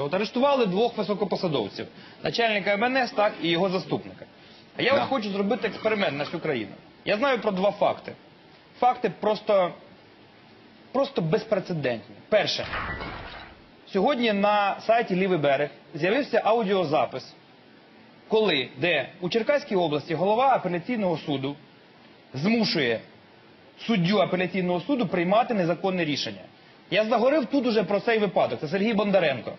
От арештували двох високопосадовців, начальника МНС, так і його заступника. А я Да. от хочу зробити експеримент на всю країну. Я знаю про два факти. Факти просто, просто безпрецедентні. Перше, сьогодні на сайті Лівий берег з'явився аудіозапис, коли де у Черкаській області голова апеляційного суду змушує суддю апеляційного суду приймати незаконне рішення. Я заговорив тут уже про цей випадок. Це Сергій Бондаренко,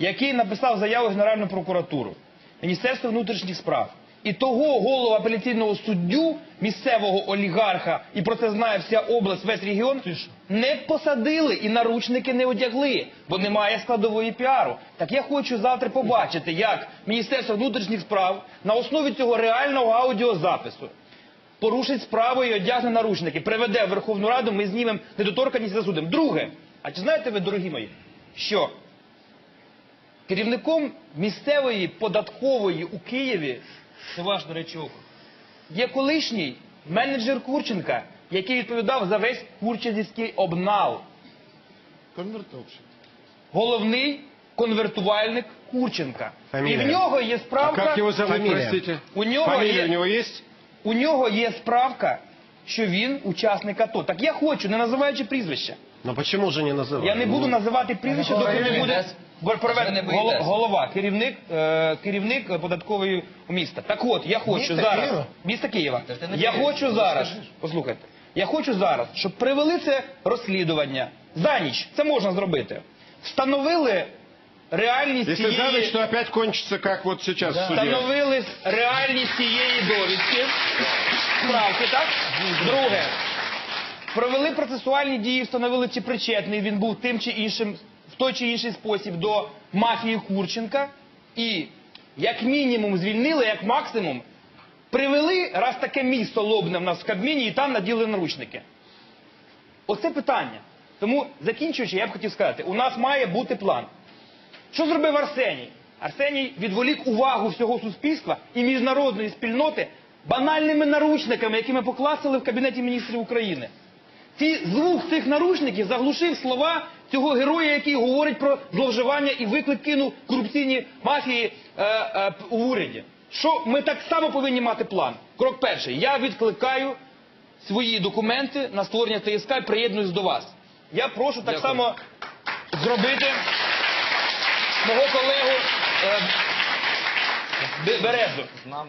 який написав заяву в Генеральну прокуратуру, Міністерство внутрішніх справ. І того голову апеляційного суддю, місцевого олігарха, і про це знає вся область, весь регіон, не посадили і наручники не одягли, бо немає складової піару. Так я хочу завтра побачити, як Міністерство внутрішніх справ на основі цього реального аудіозапису порушить справу і одягне наручники, приведе в Верховну Раду, ми знімемо недоторканність за судом. Друге, а чи знаєте ви, дорогі мої, що керівником місцевої податкової у Києві, це ваш, до речі, є колишній менеджер Курченка, який відповідав за весь Курченський обнал. Конвертовщик. Головний конвертувальник Курченка. Фамілія. І в нього є А справка. как его зовут, Фамилия. простите? У него Фамилия у него есть? У нього є справка, що він учасник АТО. Так я хочу, не називаючи прізвища. Но почему же не называют? Я не буду називати прізвище, доки не буде голо- голова, керівник, е, керівник податкової міста. Так от, я хочу Міста зараз. Києва? Міста Києва. Та ж ти не Я хочу ну, зараз. Послухайте. Я хочу зараз, щоб привели це розслідування за ніч. Це можна зробити. Встановили реальність Если цієї... задать, что опять кончится, как вот сейчас в суде. Встановили реальність цієї довідки, справки, так? Друге, провели процесуальні дії, встановили, чи причетний він був тим чи іншим, той чи інший спосіб до мафії Курченка. І як мінімум звільнили, як максимум, привели, раз таке місто лобне в нас в Кабміні, і там наділи наручники. Оце питання. Тому, закінчуючи, я б хотів сказати, у нас має бути план. Що зробив Арсеній? Арсеній відволік увагу всього суспільства і міжнародної спільноти банальними наручниками, які ми покласили в Кабінеті міністрів України. Ці звук цих наручників заглушив слова цього героя, який говорить про зловживання і виклик кинув корупційні мафії е, е, у уряді. Що ми так само повинні мати план? Крок перший. Я відкликаю свої документи на створення ТСК і приєднуюсь до вас. Я прошу так само зробити мого колегу е, Березу,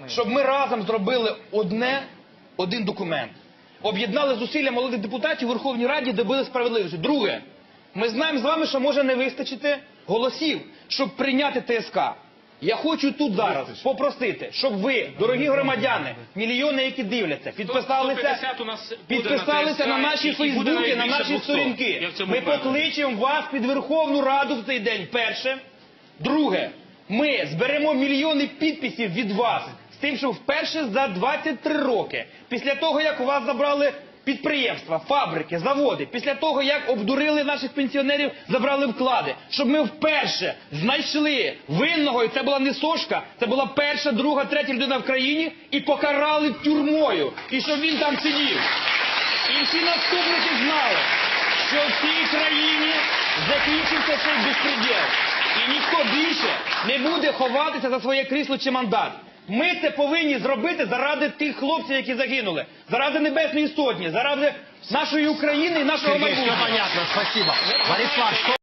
щоб ми разом зробили одне, один документ. Об'єднали зусилля молодих депутатів у Верховній Раді, добили справедливості. Друге, ми знаємо з вами, що може не вистачити голосів, щоб прийняти ТСК. Я хочу тут зараз попросити, щоб ви, дорогі громадяни, мільйони, які дивляться, підписалися, 150 у нас буде підписалися на наші фейсбуки, на наші сторінки. Ми покличемо вас під Верховну Раду в цей день. Перше. Друге, ми зберемо мільйони підписів від вас з тим, що вперше за 23 роки, після того, як у вас забрали підприємства, фабрики, заводи, після того, як обдурили наших пенсіонерів, забрали вклади, щоб ми вперше знайшли винного, і це була не сошка, це була перша, друга, третя людина в країні, і покарали тюрмою, і щоб він там сидів. І всі наступники знали, що в цій країні закінчився цей безпреділ. І ніхто більше не буде ховатися за своє крісло чи мандат. Ми це повинні зробити заради тих хлопців, які загинули, заради Небесної Сотні, заради нашої України і нашого майбутнього.